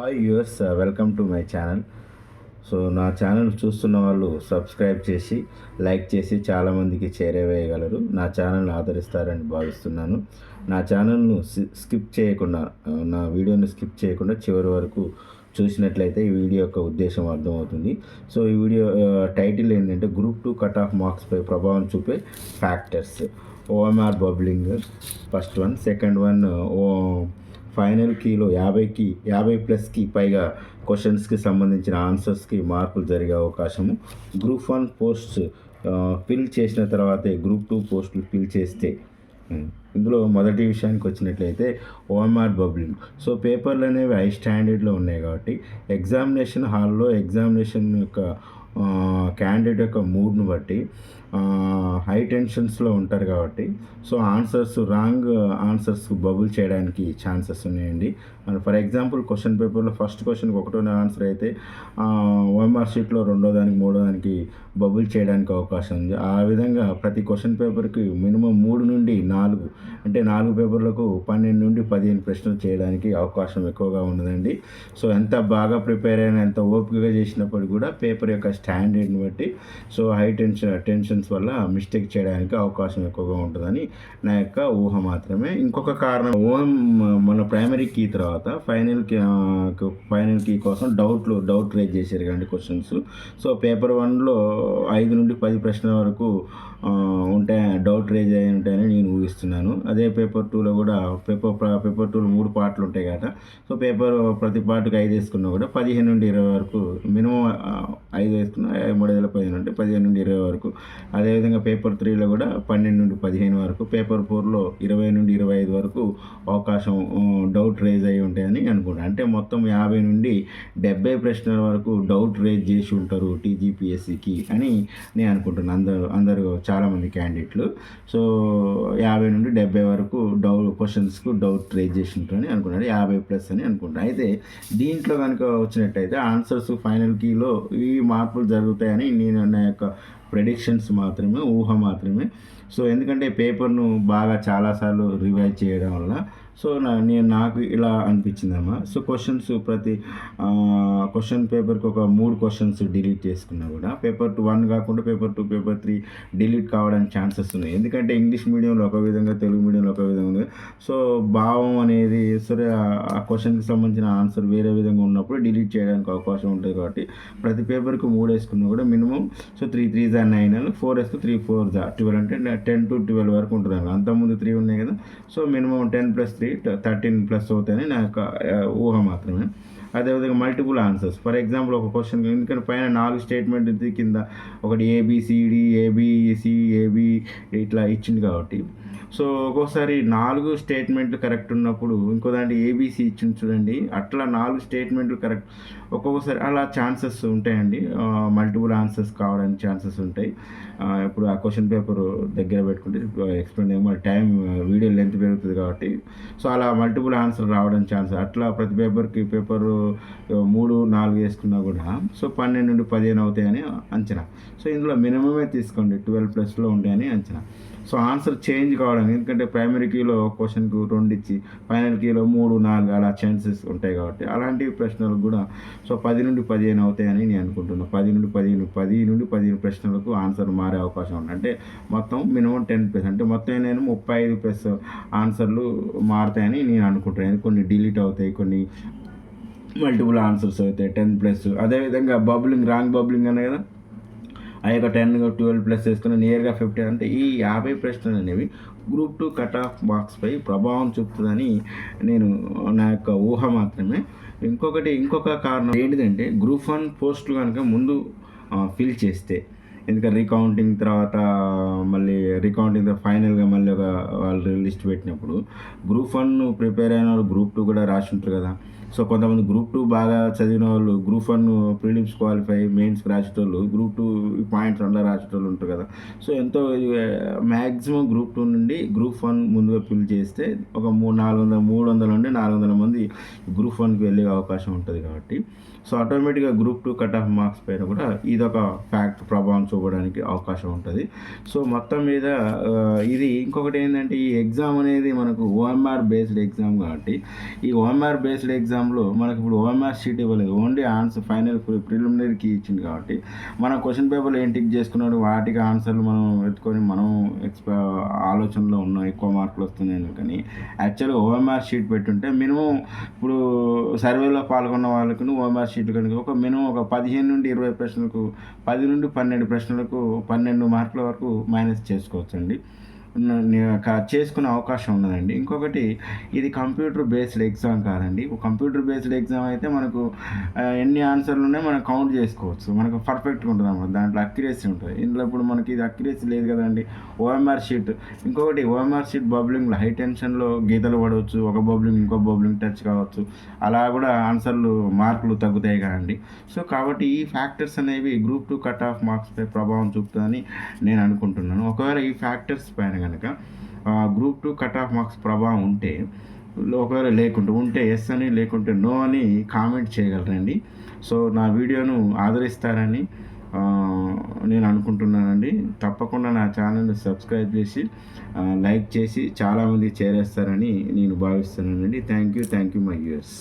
Hi US welcome to my channel so నా channel చూస్తున్న వాళ్ళు సబ్స్క్రైబ్ చేసి లైక్ చేసి చాలామందికి చేరవేయగలరు. నా ఛానల్ని ఆదరిస్తారని భావిస్తున్నాను. నా ఛానల్ను స్కిప్ చేయకుండా నా వీడియోని స్కిప్ చేయకుండా చివరి వరకు చూసినట్లయితే ఈ వీడియో యొక్క ఉద్దేశం అర్థమవుతుంది. సో ఈ వీడియో టైటిల్ ఏంటంటే గ్రూప్ టూ కట్ ఆఫ్ మార్క్స్పై ప్రభావం చూపే factors OMR bubbling first one second one ఓ ఫైనల్ కీలో యాభైకి యాభై ప్లస్కి పైగా క్వశ్చన్స్కి సంబంధించిన ఆన్సర్స్కి మార్పులు జరిగే అవకాశము. గ్రూప్ వన్ పోస్ట్ ఫిల్ చేసిన తర్వాతే గ్రూప్ టూ పోస్టులు ఫిల్ చేస్తే. ఇందులో మొదటి విషయానికి వచ్చినట్లయితే ఓఎంఆర్ బబ్లింగ్. సో పేపర్లు అనేవి హై స్టాండర్డ్లో ఉన్నాయి కాబట్టి ఎగ్జామినేషన్ హాల్లో ఎగ్జామినేషన్ యొక్క క్యాండిడేట్ యొక్క మూడ్ని బట్టి హై టెన్షన్స్లో ఉంటారు కాబట్టి so answers wrong answers bubble చేయడానికి ఛాన్సెస్ ఉన్నాయండి. ఫర్ ఎగ్జాంపుల్ క్వశ్చన్ పేపర్లో ఫస్ట్ క్వశ్చన్కి ఒకటో ఆన్సర్ అయితే ఓఎంఆర్ షీట్లో రెండో దానికి మూడో దానికి బబుల్ చేయడానికి అవకాశం ఉంది. ఆ విధంగా ప్రతి క్వశ్చన్ పేపర్కి మినిమం మూడు నుండి నాలుగు అంటే నాలుగు పేపర్లకు పన్నెండు నుండి పదిహేను ప్రశ్నలు చేయడానికి అవకాశం ఎక్కువగా ఉన్నదండి. సో ఎంత బాగా ప్రిపేర్ అయినా ఎంత ఓపికగా చేసినప్పుడు కూడా పేపర్ యొక్క స్టాండర్డ్ని బట్టి. సో హై టెన్షన్ టెన్షన్స్ వల్ల మిస్టేక్ చేయడానికి అవకాశం ఎక్కువగా ఉంటుందని నా యొక్క ఊహ మాత్రమే. ఇంకొక కారణం ఓన్ మన ప్రైమరీ కీ తర్వాత ఫైనల్ కీ ఫైనల్ కీ కోసం డౌట్లు డౌట్ రేజ్ చేశారు కానీ క్వశ్చన్స్. సో పేపర్ వన్లో ఐదు నుండి పది ప్రశ్నల వరకు ఉంటాయి డౌట్ రేజ్ అయి ఉంటాయని నేను ఊహిస్తున్నాను. అదే పేపర్ టూలో కూడా పేపర్ పేపర్ టూలో మూడు పార్ట్లు ఉంటాయి కదా సో పేపర్ ప్రతి పార్ట్కి ఐదు వేసుకున్నా కూడా పదిహేను నుండి ఇరవై వరకు మినిమం ఐదు వేసుకున్నా మూడు వేల పదిహేను అంటే పదిహేను నుండి ఇరవై వరకు. అదేవిధంగా పేపర్ త్రీలో కూడా పన్నెండు నుండి పదిహేను వరకు పేపర్ ఫోర్లో ఇరవై నుండి ఇరవై ఐదు వరకు అవకాశం డౌట్ రేజ్ అయి ఉంటాయని అనుకుంటాను అంటే మొత్తం యాభై నుండి డెబ్బై ప్రశ్నల వరకు డౌట్ రేజ్ చేసి ఉంటారు టీజీపీఎస్సికి అని నేను అనుకుంటున్నాను అందరూ అందరూ చాలామంది క్యాండిడేట్లు. సో యాభై నుండి డెబ్బై వరకు డౌట్ క్వశ్చన్స్కు డౌట్ రేజ్ చేసినట్టు అని అనుకున్నాడు యాభై ప్లస్ అని అనుకుంటాను అయితే దీంట్లో కనుక వచ్చినట్టయితే ఆన్సర్స్ ఫైనల్ కీలో ఈ మార్పులు జరుగుతాయని నేను నా యొక్క ప్రెడిక్షన్స్ మాత్రమే ఊహ మాత్రమే. సో ఎందుకంటే పేపర్ను బాగా చాలాసార్లు రివైజ్ చేయడం వల్ల సో నా నేను నాకు ఇలా అనిపించిందమ్మా. సో క్వశ్చన్స్ ప్రతి క్వశ్చన్ పేపర్కి ఒక మూడు క్వశ్చన్స్ డిలీట్ చేసుకున్నా కూడా. పేపర్ టూ వన్ కాకుండా paper two paper three delete కావడానికి ఛాన్సెస్ ఉన్నాయి. ఎందుకంటే ఇంగ్లీష్ మీడియంలో ఒక విధంగా తెలుగు మీడియంలో ఒక విధంగా ఉంది. సో భావం అనేది సరే ఆ- క్వశ్చన్కి సంబంధించిన ఆన్సర్ వేరే విధంగా ఉన్నప్పుడు డిలీట్ చేయడానికి అవకాశం ఉంటుంది కాబట్టి ప్రతి పేపర్కి మూడు వేసుకున్నా కూడా మినిమం సో త్రీ త్రీ జా నైన్ అని ఫోర్ వేస్తే త్రీ ఫోర్ జా ట్వెల్వ్ అంటే టెన్ టు ట్వెల్వ్ వరకు ఉంటుంది అంతకుముందు త్రీ ఉన్నాయి కదా. So minimum ten plus three thirteen plus అవుతాయని నా యొక్క ఊహ మాత్రమే. అదేవిధంగా మల్టిపుల్ ఆన్సర్స్ ఫర్ ఎగ్జాంపుల్ ఒక క్వశ్చన్ ఎందుకంటే పైన నాలుగు స్టేట్మెంట్ కింద ఒకటి ఏబిసిడి ఏబిసి ఏబి ఇట్లా ఇచ్చింది కాబట్టి. సో ఒక్కోసారి నాలుగు స్టేట్మెంట్లు కరెక్ట్ ఉన్నప్పుడు ఇంకో దాంట్లో ఏబీసీ ఇచ్చింది చూడండి. అట్లా నాలుగు స్టేట్మెంట్లు కరెక్ట్. ఒక్కొక్కసారి అలా ఛాన్సెస్ ఉంటాయండి. మల్టిపుల్ ఆన్సర్స్ కావడానికి ఛాన్సెస్ ఉంటాయి. ఇప్పుడు ఆ క్వశ్చన్ పేపర్ దగ్గర పెట్టుకుంటే ఎక్స్ప్లెయిన్ చేయడం టైం వీడియో లెంత్ పెరుగుతుంది కాబట్టి. సో అలా మల్టిపుల్ ఆన్సర్ రావడం ఛాన్స్ అట్లా ప్రతి పేపర్కి పేపర్ మూడు నాలుగు వేసుకున్నా కూడా సో పన్నెండు నుండి పదిహేను అవుతాయని అంచనా. సో ఇందులో మినిమమే తీసుకోండి. ట్వెల్వ్ ప్లస్లో ఉంటాయని అంచనా. సో ఆన్సర్ చేంజ్ కావడం ఎందుకంటే ప్రైమరీ కీలో క్వశ్చన్కు రెండు ఇచ్చి ఫైనల్ కీలో మూడు నాలుగు అలా ఛాన్సెస్ ఉంటాయి కాబట్టి అలాంటి ప్రశ్నలు కూడా సో పది నుండి పదిహేను అవుతాయని నేను అనుకుంటున్నాను పది నుండి పదిహేను పది నుండి పదిహేను ప్రశ్నలకు ఆన్సర్ మారే అవకాశం ఉంది. అంటే మొత్తం మినిమం టెన్ ప్లస్ అంటే మొత్తం నేను ముప్పై ఐదు ప్లస్ ఆన్సర్లు మారుతాయని నేను అనుకుంటున్నాను కొన్ని డిలీట్ అవుతాయి కొన్ని మల్టిపుల్ ఆన్సర్స్ అవుతాయి. టెన్ ప్లస్ అదేవిధంగా బబ్లింగ్ రాంగ్ బబ్లింగ్ అనే కదా? ఆ యొక్క టెన్ ట్వెల్వ్ ప్లస్ చేసుకుని నియర్గా ఫిఫ్టీ అంటే ఈ యాభై ప్రశ్నలు అనేవి గ్రూప్ టూ కట్ ఆఫ్ బాక్స్పై ప్రభావం చూపుతుందని నేను నా యొక్క ఊహ మాత్రమే. ఇంకొకటి ఇంకొక కారణం ఏంటిదంటే గ్రూప్ వన్ పోస్టులు కనుక ముందు ఫిల్ చేస్తే ఎందుకంటే రీకౌంటింగ్ తర్వాత మళ్ళీ రీకౌంటింగ్ తర్వాత ఫైనల్గా మళ్ళీ ఒక వాళ్ళు లిస్ట్ పెట్టినప్పుడు గ్రూప్ వన్ ప్రిపేర్ అయిన వాళ్ళు గ్రూప్ టూ కూడా రాసి ఉంటారు కదా. సో కొంతమంది గ్రూప్ టూ బాగా చదివిన వాళ్ళు group one prelims qualify mains రాసేటోళ్ళు గ్రూప్ టూ పాయింట్స్ అలా రాసేటోళ్ళు ఉంటారు కదా. సో ఎంతో మ్యాక్సిమం గ్రూప్ టూ నుండి గ్రూప్ వన్ ముందుగా ఫిల్ చేస్తే ఒక మూడు నాలుగు వందల మూడు వందల నుండి నాలుగు వందల మంది గ్రూప్ వన్కి వెళ్ళే అవకాశం ఉంటుంది కాబట్టి. సో ఆటోమేటిక్గా group two cut off marks పైన కూడా ఇదొక ఫ్యాక్ట్ ప్రభావం చూపడానికి అవకాశం ఉంటుంది. సో మొత్తం మీద ఇది ఇంకొకటి ఏంటంటే ఈ ఎగ్జామ్ అనేది మనకు ఓఎంఆర్ బేస్డ్ ఎగ్జామ్ కాబట్టి ఈ ఓఎంఆర్ బేస్డ్ ఎగ్జామ్ ఎగ్జామ్లో మనకి ఇప్పుడు ఓఎంఆర్ షీట్ ఇవ్వలేదు. ఓన్లీ ఆన్సర్ ఫైనల్ ప్రిలిమినరీకి ఇచ్చింది కాబట్టి మన క్వశ్చన్ పేపర్లు ఏం టిక్ చేసుకున్నాడు వాటికి ఆన్సర్లు మనం ఎత్తుకొని మనం ఎక్స్ప ఆలోచనలో ఉన్నాం ఎక్కువ మార్కులు వస్తున్నాయి కానీ యాక్చువల్గా ఓఎంఆర్ షీట్ పెట్టుంటే మినిమం ఇప్పుడు సర్వేలో పాల్గొన్న వాళ్ళకు ఓఎంఆర్ షీట్ కనుక ఒక మినిమం ఒక పదిహేను నుండి ఇరవై ప్రశ్నలకు పది నుండి పన్నెండు ప్రశ్నలకు పన్నెండు మార్కుల వరకు మైనస్ చేసుకోవచ్చండి. చేసుకునే అవకాశం ఉన్నదండి. ఇంకొకటి ఇది కంప్యూటర్ బేస్డ్ ఎగ్జామ్ కాదండి. ఒక కంప్యూటర్ బేస్డ్ ఎగ్జామ్ అయితే మనకు ఎన్ని ఆన్సర్లు ఉన్నాయి మనం కౌంట్ చేసుకోవచ్చు. మనకు పర్ఫెక్ట్గా ఉంటుంది అన్నమాట దాంట్లో అక్యురసీ ఉంటుంది. ఇందులో ఇప్పుడు మనకి ఇది అక్యురసీ లేదు కదండి. OMR sheet. ఇంకొకటి ఓఎంఆర్ షీట్ బబ్లింగ్లో హై టెన్షన్లో గీతలు పడవచ్చు. ఒక బబ్లింగ్ ఇంకో బబ్లింగ్ టచ్ కావచ్చు. అలా కూడా ఆన్సర్లు మార్కులు తగ్గుతాయి కదండి. సో కాబట్టి ఈ ఫ్యాక్టర్స్ అనేవి గ్రూప్ టూ కట్ ఆఫ్ మార్క్స్పై ప్రభావం చూపుతుందని నేను అనుకుంటున్నాను. ఒకవేళ ఈ ఫ్యాక్టర్స్ పైన కనుక group two cut off marks ప్రభావం ఉంటే ఒకవేళ లేకుంటే ఉంటే ఎస్ అని లేకుంటే నో అని కామెంట్ చేయగలరండి. సో నా వీడియోను ఆదరిస్తారని నేను అనుకుంటున్నానండి. తప్పకుండా నా ఛానల్ని సబ్స్క్రైబ్ చేసి లైక్ చేసి చాలామంది చేరేస్తారని నేను భావిస్తున్నానండి. Thank you thank you my US